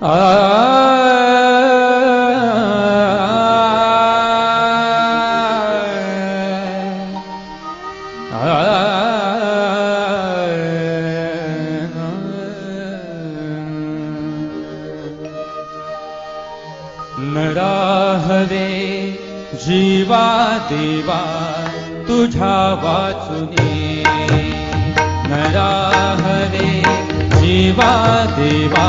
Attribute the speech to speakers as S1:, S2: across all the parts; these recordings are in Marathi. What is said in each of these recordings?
S1: नराहवे जीवा देवा तुझा वाचुने। नराहवे जीवा देवा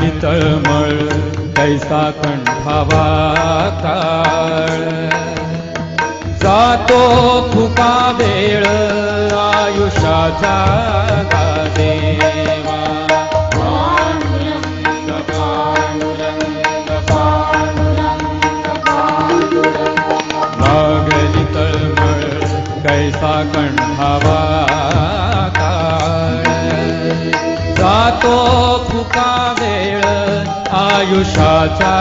S1: तळमळ कैसा कंठावा काळ जातो थुका वेळ आयुष्याचा देवा। लागली तळमळ कैसा कंठावा जातो फुका वेळ आयुष्याचा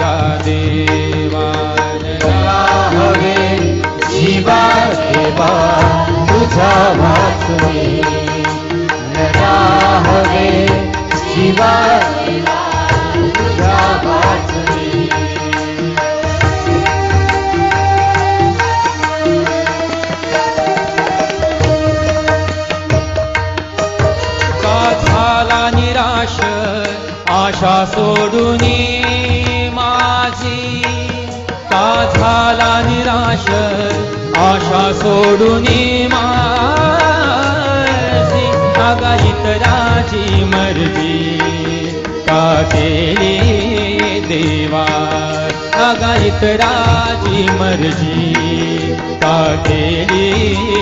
S1: गा देवा
S2: राहवे जीवा देवा तुझा वाचुने राहवे जीवा देवा
S1: झाला निराश आशा सोडून माझी. का झाला निराश आशा सोडून माझी. अगा राजी मर्जी का केली देवा? अगा राजी मर्जी का केली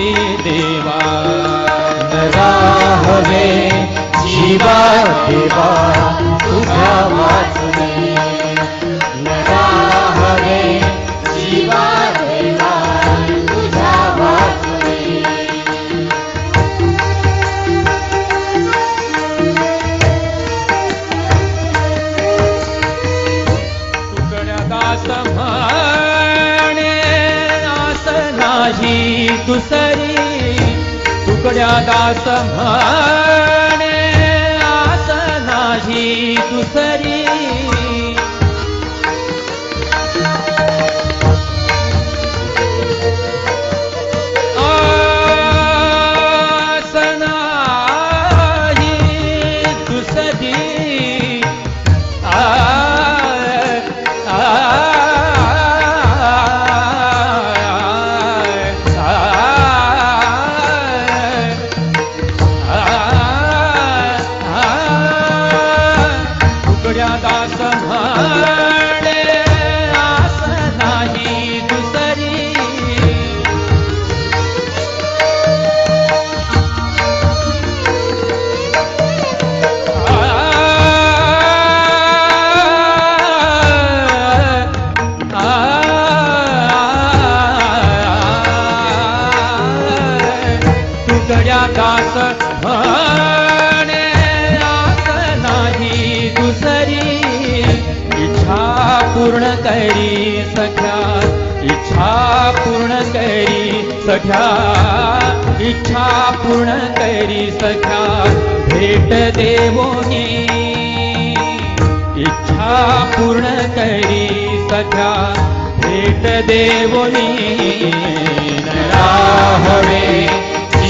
S1: माझी दुसरी. तुकड्या दास म्हणे आस नाही दुसरी. आकाश दास म्हणे आस नाही दुसरी. इच्छा पूर्ण करी सख्या इच्छा पूर्ण करी सख्या इच्छा पूर्ण करी सख्या. भेट देवोनी इच्छा पूर्ण करी सख्या. भेट देवोनी